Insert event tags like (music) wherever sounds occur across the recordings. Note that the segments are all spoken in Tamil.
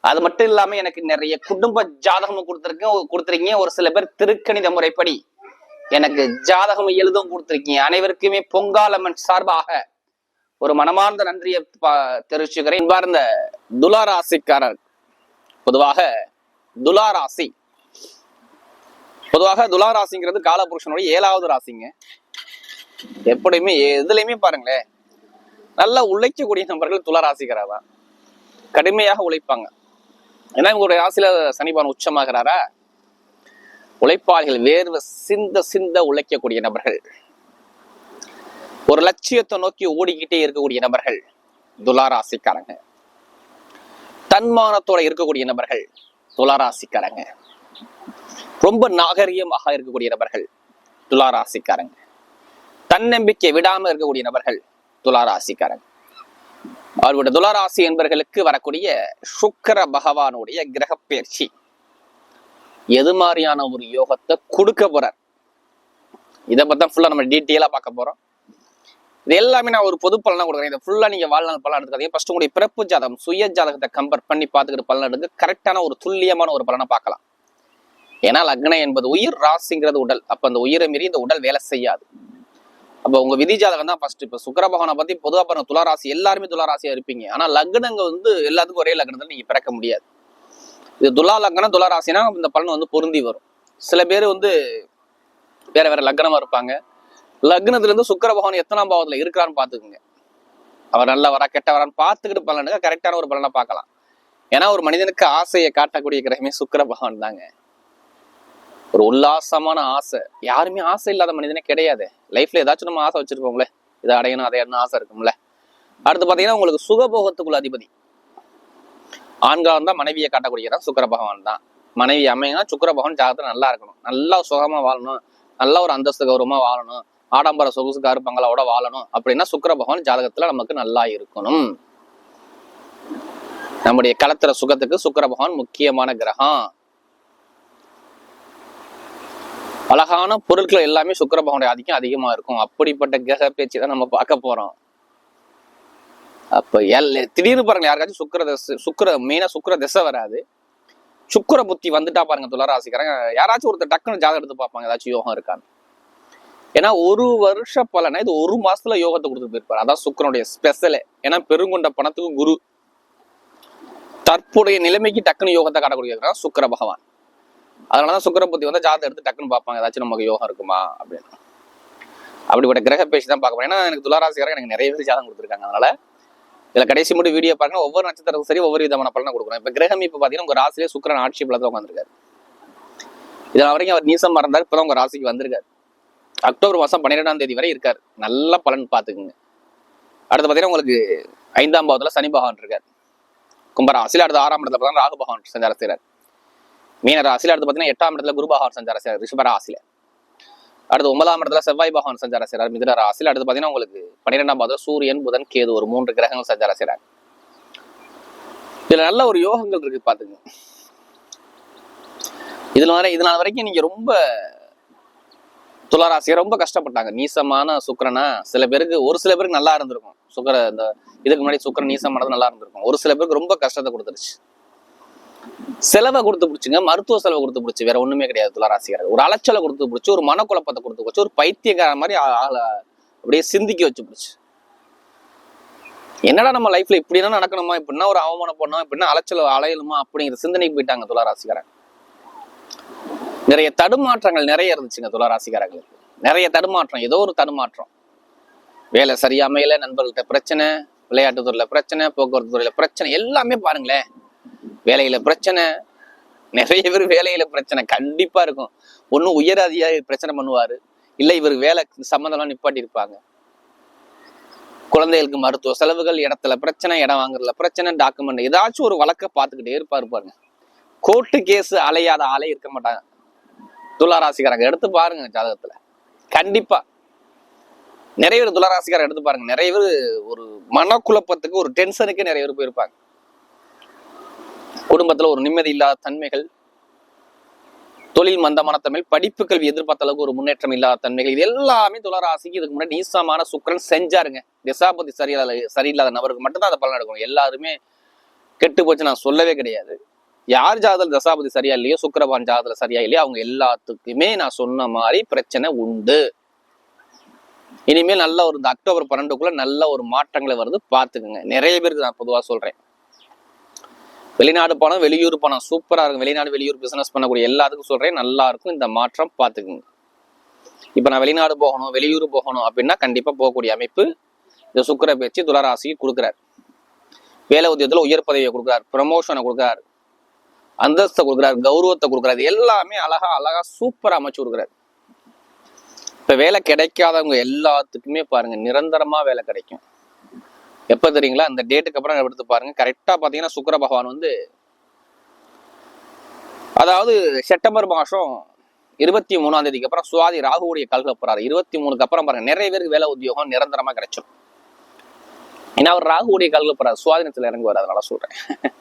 அது மட்டும் இல்லாம எனக்கு நிறைய குடும்ப ஜாதகமும் கொடுத்துருக்கேன். கொடுத்துருக்கீங்க. ஒரு சில பேர் திருக்கணித முறைப்படி எனக்கு ஜாதகம் எழுதும் கொடுத்துருக்கீங்க. அனைவருக்குமே பொங்காலம்மன் சார்பாக ஒரு மனமார்ந்த நன்றியை தெரிவிச்சுக்கிறேன். அன்பார்ந்த துலாராசிக்காரர் பொதுவாக துலாராசி பொதுவாக துலாராசிங்கிறது காலபுருஷனுடைய ஏழாவது ராசிங்க. எப்படியுமே எதுலையுமே பாருங்களேன் நல்லா உழைக்கக்கூடிய நபர்கள் துளாராசிக்காரா தான். கடுமையாக உழைப்பாங்க. ஏன்னா இவங்களுடைய ராசியில சனிபான் உச்சமாகிறாரா? உழைப்பாளிகள் வேர்வை சிந்த சிந்த உழைக்கக்கூடிய நபர்கள். ஒரு லட்சியத்தை நோக்கி ஓடிக்கிட்டே இருக்கக்கூடிய நபர்கள் துலாராசிக்காரங்க தன்மானத்தோட இருக்கக்கூடிய நபர்கள் துலாராசிக்காரங்க ரொம்ப நாகரிகமாக இருக்கக்கூடிய நபர்கள் துலாராசிக்காரங்க தன்னம்பிக்கை விடாம இருக்கக்கூடிய நபர்கள் துலாராசிக்காரங்க அவர்களுடைய துளராசி என்பவர்களுக்கு வரக்கூடிய சுக்கர பகவானுடைய கிரக பயிற்சி எது மாதிரியான ஒரு யோகத்தை கொடுக்க போறார்? இதை பத்தி ஃபுல்லா நம்ம டீட்டெயிலா பார்க்க போறோம். இது எல்லாமே நான் ஒரு பொது பலனா கொடுக்குறேன். இதை ஃபுல்லா நீங்க வாழ்நாள் பலன் எடுத்துக்காதீங்க. ஃபர்ஸ்ட் உங்களுடைய பிறப்பு ஜாதகம் சுய ஜாதகத்தை கம்பேர் பண்ணி பார்த்துக்கிட்டு பலன் எடுத்து கரெக்டான ஒரு துல்லியமான ஒரு பலனை பார்க்கலாம். ஏன்னா லக்னம் என்பது உயிர் ராசிங்கிறது உடல். அப்ப அந்த உயிரை மீறி இந்த உடல் வேலை செய்யாது. அப்ப உங்க விதி ஜாதகம் தான் ஃபர்ஸ்ட் இப்ப சுக்கர பகவானை பத்தி பொதுவா பாருங்க துளாராசி எல்லாருமே துளாராசியா இருப்பீங்க. ஆனா லக்னங்க வந்து எல்லாத்துக்கும் ஒரே லக்னத்துல நீங்க பிறக்க முடியாது. இது துலா லக்னம் துளாராசினா இந்த பலன் வந்து பொருந்தி வரும். சில பேர் வந்து வேற வேற லக்னமா இருப்பாங்க. லக்னத்துல இருந்து சுக்கர பகவான் எத்தனாம் பாவத்துல இருக்கிறான்னு பாத்துக்கோங்க அவர் நல்லவரா கெட்டவரான்னு பார்த்துக்கிட்டு பலனுக்கு கரெக்டான ஒரு பலனை பார்க்கலாம். ஏன்னா ஒரு மனிதனுக்கு ஆசையை காட்டக்கூடிய கிரகமே சுக்கிர பகவான் தாங்க. ஒரு உல்லாசமான ஆசை. யாருமே ஆசை இல்லாத மனிதனே கிடையாது. லைஃப்ல ஏதாச்சும் நம்ம ஆசை வச்சிருக்கோம்ல. இதை அடையணும் அதை அடையணும் ஆசை இருக்கும்ல. அடுத்து பாத்தீங்கன்னா உங்களுக்கு சுகபோகத்துக்குள்ள அதிபதி. ஆண்களாக இருந்தால் மனைவியை காட்டக்கூடியதான் சுக்கர பகவான் தான். மனைவி அமைங்கன்னா சுக்கர பகவான் ஜாதகத்துல நல்லா இருக்கணும். நல்லா சுகமா வாழணும். நல்ல ஒரு அந்தஸ்து கௌரவமா வாழணும். ஆடம்பர சொகுசு கருப்பங்களோட வாழணும். அப்படின்னா சுக்கர பகவான் ஜாதகத்துல நமக்கு நல்லா இருக்கணும். நம்முடைய களத்துற சுகத்துக்கு சுக்கர பகவான் முக்கியமான கிரகம். அழகான பொருட்கள் எல்லாமே சுக்கிர பகவானுடைய ஆதிக்கம் அதிகமா இருக்கும். அப்படிப்பட்ட கிரக பேச்சு தான் நம்ம பார்க்க போறோம். அப்ப எல் திடீர்னு பாருங்க யாருக்காச்சும் சுக்கர தசை சுக்கிர மெயினா சுக்கிர திசை வராது. சுக்கர புத்தி வந்துட்டா பாருங்க துளராசிக்காரங்க. யாராச்சும் ஒருத்தர் டக்குன்னு ஜாதகம் எடுத்து பார்ப்பாங்க ஏதாச்சும் யோகம் இருக்கான்னு. ஏன்னா ஒரு வருஷ பலனை இது ஒரு மாசத்துல யோகத்தை கொடுத்து போயிருப்பாரு. அதான் சுக்கிரனுடைய ஸ்பெஷலே ஏன்னா பெருங்கொண்ட பணத்துக்கு குரு தற்போதைய நிலைமைக்கு டக்குன்னு யோகத்தை காட்டக்கூடிய சுக்கிர பகவான். அதனாலதான் தான் புத்தி வந்து ஜாதகம் எடுத்து டக்குன்னு பார்ப்பாங்க. ஏதாச்சும் நமக்கு யோகம் இருக்குமா? அப்படின்னு. அப்படிப்பட்ட கிரக பேசி தான் பார்க்க போறேன். ஏன்னா எனக்கு துளாராசிக்காரங்க எனக்கு நிறைய பேர் ஜாதகம் கொடுத்துருக்காங்க. அதனால இதுல கடைசி மட்டும் வீடியோ பாருங்க. ஒவ்வொரு நட்சத்திரத்துக்கும் சரி ஒவ்வொரு விதமான பலனை கொடுக்குறோம். இப்ப கிரகம் இப்ப பாத்தீங்கன்னா உங்க ராசியிலே சுக்கிரன் ஆட்சி பலத்துல உட்காந்துருக்காரு இதனால் வரைக்கும் அவர் நீசம் மறந்தார். இப்பதான் உங்க ராசிக்கு வந்திருக்காரு. அக்டோபர் மாசம் பன்னிரெண்டாம் தேதி வரை இருக்காரு. நல்ல பலன் பார்த்துக்குங்க. அடுத்து பார்த்தீங்கன்னா உங்களுக்கு ஐந்தாம் பாவத்துல சனி பகவான் இருக்கார். கும்பராசியில் அடுத்து ஆறாம் இடத்துல பார்த்தீங்கன்னா ராகு பகவான் சஞ்சாரம் செய்கிறார் மீன ராசியில் அடுத்து பார்த்தீங்கன்னா எட்டாம் இடத்துல குருபகவான் சஞ்சாரம் செய்கிறார் ரிஷபராசியில அடுத்து ஒன்பதாம் இடத்துல செவ்வாய் பகவான் சஞ்சாரம் செய்கிறார் மிதுன ராசியில். அடுத்து பார்த்தீங்கன்னா உங்களுக்கு பன்னிரெண்டாம் பாவத்துல சூரியன் புதன் கேது ஒரு மூன்று கிரகங்கள் சஞ்சாரம் செய்கிறார் இதுல நல்ல ஒரு யோகங்கள் இருக்கு பாத்துங்க. இதுல வரை இதனால வரைக்கும் நீங்க ரொம்ப துளாராசியை ரொம்ப கஷ்டப்பட்டாங்க. நீசமான சுக்கிரனா சில பேருக்கு ஒரு சில பேருக்கு நல்லா இருந்திருக்கும். சுக்கர இந்த இதுக்கு முன்னாடி சுக்கரன் நீசமானது நல்லா இருந்திருக்கும். ஒரு சில பேருக்கு ரொம்ப கஷ்டத்தை கொடுத்துருச்சு. செலவை கொடுத்து பிடிச்சிங்க மருத்துவ செலவை கொடுத்து பிடிச்சி வேற ஒண்ணுமே கிடையாது துளாராசிக்காரர் ஒரு அலைச்சலை கொடுத்து பிடிச்சி ஒரு மனக்குழப்பத்தை கொடுத்து பிடிச்சி ஒரு பைத்தியக்கார மாதிரி ஆளை அப்படியே சிந்திக்க வச்சு பிடிச்சி. என்னடா நம்ம லைஃப்ல இப்படின்னா நடக்கணுமா? இப்படின்னா ஒரு அவமானம் பண்ணோம்? இப்படின்னா அலைச்சல் அலையணுமா? அப்படிங்கிற சிந்தனைக்கு போயிட்டாங்க துளராசிக்காரன் நிறைய தடுமாற்றங்கள் நிறைய இருந்துச்சுங்க துளராசிக்காரங்களுக்கு நிறைய தடுமாற்றம் ஏதோ ஒரு தடுமாற்றம். வேலை சரியா அமையல நண்பர்கள்ட்ட பிரச்சனை விளையாட்டு துறையில பிரச்சனை போக்குவரத்து துறையில பிரச்சனை எல்லாமே பாருங்களேன். வேலையில பிரச்சனை. நிறைய பேர் வேலையில பிரச்சனை. கண்டிப்பா இருக்கும். ஒன்றும் உயர் அதிகாரி பிரச்சனை பண்ணுவாரு. இல்ல இவர் வேலை சம்மந்தம்லாம் நிப்பாட்டி இருப்பாங்க. குழந்தைகளுக்கு மருத்துவ செலவுகள் இடத்துல பிரச்சனை இடம் வாங்குறதுல பிரச்சனை டாக்குமெண்ட் ஏதாச்சும் ஒரு வழக்க பார்த்துக்கிட்டே இருப்பாரு பாருங்க. கோர்ட்டு கேஸ் அலையாத ஆளே இருக்க மாட்டாங்க. துளாராசிக்காரங்க எடுத்து பாருங்க ஜாதகத்துல. கண்டிப்பா. நிறைய பேர் துளாராசிக்காரங்க எடுத்து பாருங்க. நிறைய பேர் ஒரு மனக்குழப்பத்துக்கு ஒரு டென்ஷனுக்கு நிறைய பேர் போயிருப்பாங்க. குடும்பத்தில் ஒரு நிம்மதி இல்லாத தன்மைகள் தொழில் மந்தமான தன்மை படிப்பு கல்வி எதிர்பார்த்த அளவுக்கு ஒரு முன்னேற்றம் இல்லாத தன்மைகள் இது எல்லாமே துளராசிக்கு இதுக்கு முன்னாடி நீசமான சுக்கிரன் செஞ்சாருங்க. திசாபதி சரியில்லாத சரியில்லாத நபருக்கு மட்டும்தான் அதை பலன் எடுக்கணும். எல்லாருமே கெட்டு போச்சு நான் சொல்லவே கிடையாது. யார் ஜாதகத்தில் தசாபதி சரியா இல்லையோ சுக்கரபான் ஜாதகத்துல சரியா இல்லையோ அவங்க எல்லாத்துக்குமே நான் சொன்ன மாதிரி பிரச்சனை உண்டு. இனிமேல் நல்ல ஒரு இந்த அக்டோபர் பன்னெண்டுக்குள்ள நல்ல ஒரு மாற்றங்களை வருது பார்த்துக்குங்க. நிறைய பேருக்கு நான் பொதுவாக சொல்றேன். வெளிநாடு பணம் வெளியூர் பணம் சூப்பரா இருக்கும். வெளிநாடு வெளியூர் பிஸ்னஸ் பண்ணக்கூடிய எல்லாத்துக்கும் சொல்றேன் நல்லா இருக்கும். இந்த மாற்றம் பார்த்துக்குங்க. இப்ப நான் வெளிநாடு போகணும் வெளியூர் போகணும் அப்படின்னா கண்டிப்பா போகக்கூடிய அமைப்பு இந்த சுக்கிர பேச்சு துளராசிக்கு கொடுக்குறார். வேலை உத்தியத்தில் உயர் பதவியை கொடுக்குறார் ப்ரமோஷனை கொடுக்குறார் அந்தஸ்தை கொடுக்குறாரு கௌரவத்தை கொடுக்குறாரு. எல்லாமே அழகா அழகா சூப்பரா அமைச்சு கொடுக்குறாரு. இப்ப வேலை கிடைக்காதவங்க எல்லாத்துக்குமே பாருங்க நிரந்தரமா வேலை கிடைக்கும். எப்ப தெரியுங்களா? அந்த டேட்டுக்கு அப்புறம் எடுத்து பாருங்க. கரெக்டா பாத்தீங்கன்னா சுக்கர பகவான் வந்து அதாவது செப்டம்பர் மாசம் இருபத்தி மூணாம் தேதிக்கு அப்புறம் சுவாதி ராகுவுடைய கல்களை போறாரு. இருபத்தி மூணுக்கு அப்புறம் பாருங்க நிறைய பேருக்கு வேலை உத்தியோகம் நிரந்தரமா கிடைச்சிடும் ஏன்னா அவர் ராகுவுடைய கல்களை போறாரு. சுவாதினத்துல இறங்குவார் அதனால சொல்றேன். (laughs)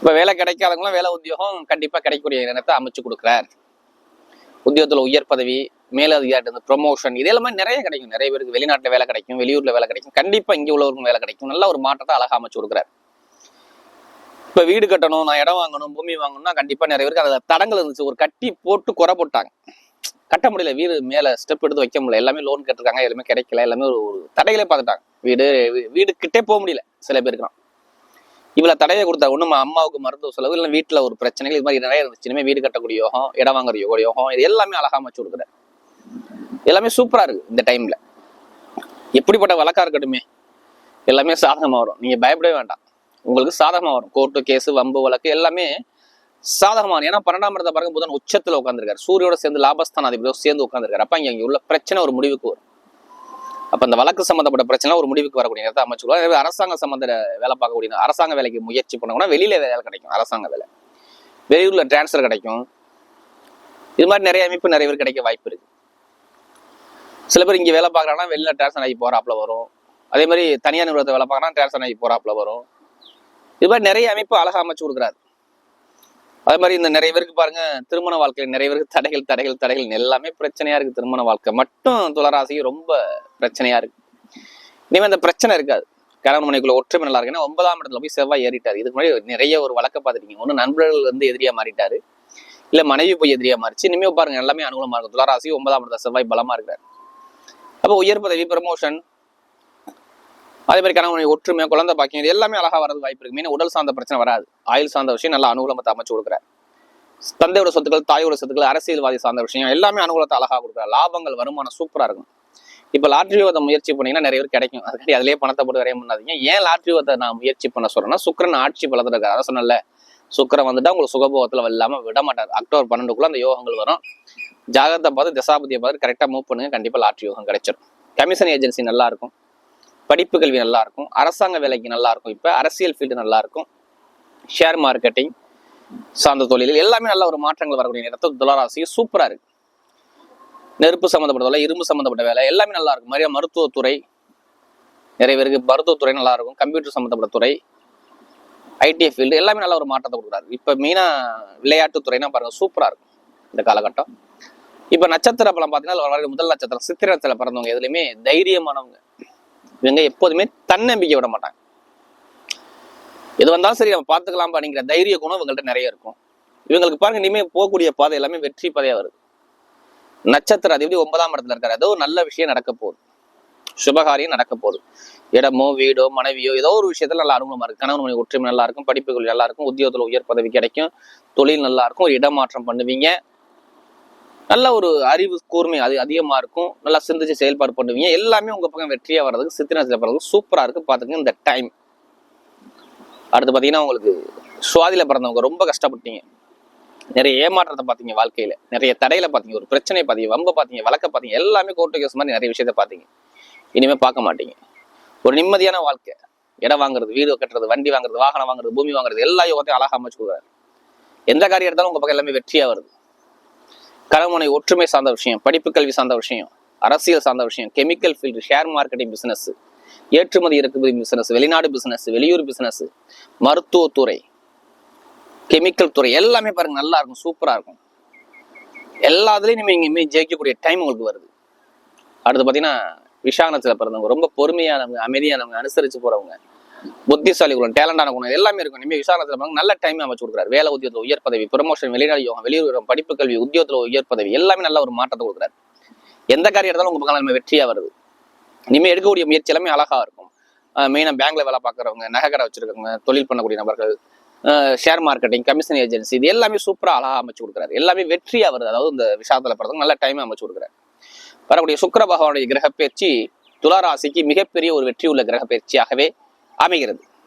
இப்ப வேலை கிடைக்காதவங்களும் வேலை உத்தியோகம் கண்டிப்பா கிடைக்கக்கூடிய நேரத்தை அமைச்சு கொடுக்குறாரு. உத்தியோகத்தில் உயர் பதவி மேலதிகாரி ப்ரொமோஷன் இது எல்லாமே நிறைய கிடைக்கும். நிறைய பேருக்கு வெளிநாட்டில் வேலை கிடைக்கும் வெளியூர்ல வேலை கிடைக்கும். கண்டிப்பா இங்கே உள்ளவருக்கும் வேலை கிடைக்கும். நல்ல ஒரு மாற்றத்தை அழகா அமைச்சு கொடுக்குறாரு. இப்போ வீடு கட்டணும் நான் இடம் வாங்கணும் பூமி வாங்கணும்னா கண்டிப்பாக நிறைய பேருக்கு அதில் தடங்கள் இருந்துச்சு. ஒரு கட்டி போட்டு குறை போட்டாங்க. கட்ட முடியல வீடு மேலே ஸ்டெப் எடுத்து வைக்க முடியல. எல்லாமே லோன் கட்டிருக்காங்க எல்லாமே கிடைக்கல. எல்லாமே ஒரு தடைகளே பார்த்துட்டாங்க. வீடு வீ- வீடு கிட்டே போக முடியல சில பேருக்குலாம் இவ்வளவு தடையை கொடுத்தா ஒண்ணும்? அம்மாவுக்கு மருத்துவ செலவு இல்லை வீட்டுல ஒரு பிரச்சனைகள் இது மாதிரி நிறைய இருந்துச்சு. வீடு கட்டக்கூடிய யோகம் இடம் வாங்குற யோக யோகம் இது எல்லாமே அழகா அமைச்சு கொடுக்குறாரு எல்லாமே சூப்பரா இருக்கு இந்த டைம்ல எப்படிப்பட்ட வழக்கா இருக்கட்டுமே எல்லாமே சாதகமா வரும். நீங்க பயப்படவே வேண்டாம். உங்களுக்கு சாதகமா வரும். கோர்ட்டு கேஸு வம்பு வழக்கு எல்லாமே சாதகமாக வரும். ஏன்னா பன்னெண்டாம் இடத்தை பாருங்க புதன் உச்சத்துல உட்காந்துருக்காரு சூரியோட சேர்ந்து லாபஸ்தான் அதிபதியோட சேர்ந்து உட்காந்துருக்காரு அப்ப இங்கே இங்க உள்ள பிரச்சனை ஒரு முடிவுக்கு வரும். அப்ப அந்த வழக்கு சம்பந்தப்பட்ட பிரச்சனை ஒரு முடிவுக்கு வரக்கூடிய நேரத்தை அமைச்சுக்கலாம் அரசாங்க சம்பந்த வேலை பார்க்கக்கூடிய அரசாங்க வேலைக்கு முயற்சி பண்ணக்கூட வெளியில வேலை கிடைக்கும் அரசாங்க வேலை. வெளியூர்ல டிரான்ஸ்ஃபர் கிடைக்கும். இது மாதிரி நிறைய அமைப்பு நிறைய பேர் கிடைக்க வாய்ப்பு இருக்கு. சில பேர் இங்கே வேலை பார்க்குறாங்கன்னா வெளியில டிரான்ஸ்ஃபர் ஆகி போறாப்புல வரும். அதே மாதிரி தனியார் நிறுவனத்தை வேலை பார்க்குறாங்கன்னா டிரான்ஸ்ஃபர் ஆகி போறாப்புல வரும். இது மாதிரி நிறைய அமைப்பு அழகாக அமைச்சு கொடுக்குறாரு. அதே மாதிரி இந்த நிறைய பேருக்கு பாருங்க திருமண வாழ்க்கையில் நிறைய பேருக்கு தடைகள் தடைகள் தடைகள் எல்லாமே பிரச்சனையா இருக்கு. திருமண வாழ்க்கை மட்டும் துளராசி ரொம்ப பிரச்சனையா இருக்கு. இனிமே அந்த பிரச்சனை இருக்காது. கணவன் மனைக்குள்ள ஒற்றுமை நல்லா இருக்குன்னா ஒன்பதாம் இடத்துல போய் செவ்வாய் ஏறிட்டாரு. இதுக்கு முன்னாடி நிறைய ஒரு வழக்க பார்த்துருக்கீங்க. ஒண்ணு நண்பர்கள் வந்து எதிரியா மாறிட்டாரு. இல்ல மனைவி போய் எதிரியா மாறிச்சு. இனிமே பாருங்க எல்லாமே அனுகூலமா இருக்கும். துளாராசி ஒன்பதாம் இடத்துல செவ்வாய் பலமா இருக்கிறார் அப்போ உயர் பதவி ப்ரமோஷன் அதே மாதிரி கணவன் ஒற்றுமை குழந்தை பாக்கியம் இது எல்லாமே அழகா வரது வாய்ப்பு இருக்கு. மீன் உடல் சார்ந்த பிரச்சனை வராது. ஆயுள் சார்ந்த விஷயம் நல்லா அனுகூலத்தை அமைச்சு கொடுக்குறாரு. தந்தையோட சொத்துக்கள் தாயோட சொத்துக்கள் அரசியல்வாதி சார்ந்த விஷயம் எல்லாமே அனுகூலத்தை அழகா கொடுக்குறாரு. லாபங்கள் வருமானம் சூப்பரா இருக்கும் இப்ப லாட்ரி ஓத முயற்சி பண்ணீங்கன்னா நிறைய பேர் கிடைக்கும். அதுக்காண்டி அதிலேயே பணத்தை போட்டு வரைய பண்ணாதீங்க ஏன் லாட்ரி ஓத நான் முயற்சி பண்ண சொல்றேன்னா சுக்கரன் ஆட்சி பலத்தில் இருக்காரு அதான் சொன்னல சுக்கிரன் வந்துட்டா உங்களுக்கு சுகபோகத்தில் இல்லாம விட மாட்டார். அக்டோபர் பன்னெண்டுக்குள்ள அந்த யோகங்கள் வரும். ஜாகத்தை பார்த்து திசாபதியை பார்த்து கரெக்டாக மூவ் பண்ணுங்க. கண்டிப்பா லாட்ரி யோகம் கிடைச்சிடும் கமிஷன் ஏஜென்சி நல்லா இருக்கும் படிப்பு கல்வி நல்லா இருக்கும் அரசாங்க வேலைக்கு நல்லா இருக்கும் இப்ப அரசியல் ஃபீல்டு நல்லா இருக்கும் ஷேர் மார்க்கெட்டிங் சார்ந்த தொழில் எல்லாமே நல்ல ஒரு மாற்றங்கள் வரக்கூடிய நேரத்தில் துளராசி சூப்பரா இருக்கு. நெருப்பு சம்மந்தப்பட்ட வேலை இரும்பு சம்மந்தப்பட்ட வேலை எல்லாமே நல்லா இருக்கும். மாதிரியா மருத்துவத்துறை நிறைய பேருக்கு மருத்துவத்துறை நல்லா இருக்கும். கம்ப்யூட்டர் சம்மந்தப்பட்ட துறை ஐடி ஃபீல்டு எல்லாமே நல்ல ஒரு மாற்றத்தை கொடுக்குறாரு. இப்போ மெயினாக விளையாட்டுத்துறைனா பாருங்க சூப்பராக இருக்கும் இந்த காலகட்டம். இப்போ நட்சத்திர பலம் பார்த்தீங்கன்னா முதல் நட்சத்திரம் சித்திரத்தில் பிறந்தவங்க எதுலையுமே தைரியமானவங்க. இவங்க எப்போதுமே தன்னம்பிக்கை விட மாட்டாங்க. எது வந்தாலும் சரி நம்ம பார்த்துக்கலாம் அப்படிங்கிற தைரிய குணம் இவங்கள்ட்ட நிறைய இருக்கும். இவங்களுக்கு பாருங்க இனிமேல் போகக்கூடிய பாதை எல்லாமே வெற்றி பாதையாக வருது. நட்சத்திர அதிபதி ஒன்பதாம் இடத்துல இருக்காரு? ஏதோ ஒரு நல்ல விஷயம் நடக்க போகுது. சுபகாரியம் நடக்க போகுது. இடமோ வீடோ மனைவியோ ஏதோ ஒரு விஷயத்துல நல்லா அனுகூலமா இருக்கு. கணவன் மனைவி ஒற்றுமை நல்லா இருக்கும் படிப்புகள் நல்லா இருக்கும் உத்தியோகத்துல உயர் பதவி கிடைக்கும் தொழில் நல்லா இருக்கும் ஒரு இடமாற்றம் பண்ணுவீங்க. நல்ல ஒரு அறிவு கூர்மை அது அதிகமா இருக்கும். நல்லா சிந்திச்சு செயல்பாடு பண்ணுவீங்க. எல்லாமே உங்க பக்கம் வெற்றியா வர்றதுக்கு சித்திரை வர்றதுக்கு சூப்பரா இருக்கு. பாத்துங்க இந்த டைம் அடுத்து பாத்தீங்கன்னா உங்களுக்கு சுவாதியில பிறந்தவங்க ரொம்ப கஷ்டப்பட்டீங்க. நிறைய ஏமாற்றத்தை பார்த்தீங்க வாழ்க்கையில. நிறைய தடையில பார்த்தீங்க ஒரு பிரச்சனை பார்த்தீங்க வம்ப பார்த்தீங்க வழக்க பார்த்தீங்க எல்லாமே கோர்ட்டு கேஸ் மாதிரி நிறைய விஷயத்த பார்த்தீங்க. இனிமேல் பார்க்க மாட்டீங்க. ஒரு நிம்மதியான வாழ்க்கை. இடம் வாங்குறது வீடு கட்டுறது வண்டி வாங்குறது வாகனம் வாங்குறது பூமி வாங்குறது எல்லா யோகத்தையும் அழகா அமைச்சு கொடுக்குறாரு. எந்த காரியம் எடுத்தாலும் உங்கள் பக்கம் எல்லாமே வெற்றியாக வருது. கணவனை ஒற்றுமை சார்ந்த விஷயம் படிப்பு கல்வி சார்ந்த விஷயம் அரசியல் சார்ந்த விஷயம் chemical field share marketing business ஏற்றுமதி இறக்குமதி பிசினஸ் வெளிநாடு பிசினஸ் வெளியூர் பிசினஸ் மருத்துவத்துறை கெமிக்கல் துறை. எல்லாமே பாருங்க நல்லா இருக்கும் சூப்பரா இருக்கும் எல்லாத்துலயும் நீங்க இனிமே ஜெயிக்கக்கூடிய டைம் உங்களுக்கு வருது. அடுத்து பாத்தீங்கன்னா விஷானத்துல பிறந்தவங்க ரொம்ப பொறுமையானவங்க அமைதியானவங்க அனுசரிச்சு போறவங்க புத்திசாலி குணம் டேலண்டான குணம் எல்லாமே இருக்கும். இனிமேல் விசாரணத்தில் நல்ல டைம் அமைச்சு கொடுக்குறாரு. வேலை உத்தியோகத்தில் உயர் பதவி ப்ரமோஷன் வெளிநாடு யோகம் வெளியூர் படிப்பு கல்வி உத்தியோகத்தில் உயர் பதவி எல்லாமே நல்ல ஒரு மாற்றத்தை கொடுக்குறாரு. எந்த காரியம் எடுத்தாலும் உங்க பக்கம் எல்லாமே வெற்றியா வருது. இனிமேல் எடுக்கக்கூடிய முயற்சி எல்லாமே அழகா இருக்கும். மெயினாக பேங்க்ல வேலை பார்க்குறவங்க நகைக்கடை வச்சிருக்கவங்க தொழில் பண்ணக்கூடிய நபர்கள் ஷேர் மார்க்கெட்டிங் கமிஷன் ஏஜென்சி இது எல்லாமே சூப்பரா அழகா அமைச்சு கொடுக்குறாரு. எல்லாமே வெற்றியாக வருது. அதாவது இந்த விஷயத்துல பிறந்தவங்க நல்ல டைம் அமைச்சு கொடுக்குறாரு. வரக்கூடிய சுக்கர பகவானுடைய கிரக பயிற்சி துலா ராசிக்கு மிகப்பெரிய ஒரு வெற்றி உள்ள கிரக பயிற்சியாகவே அமைகிறது.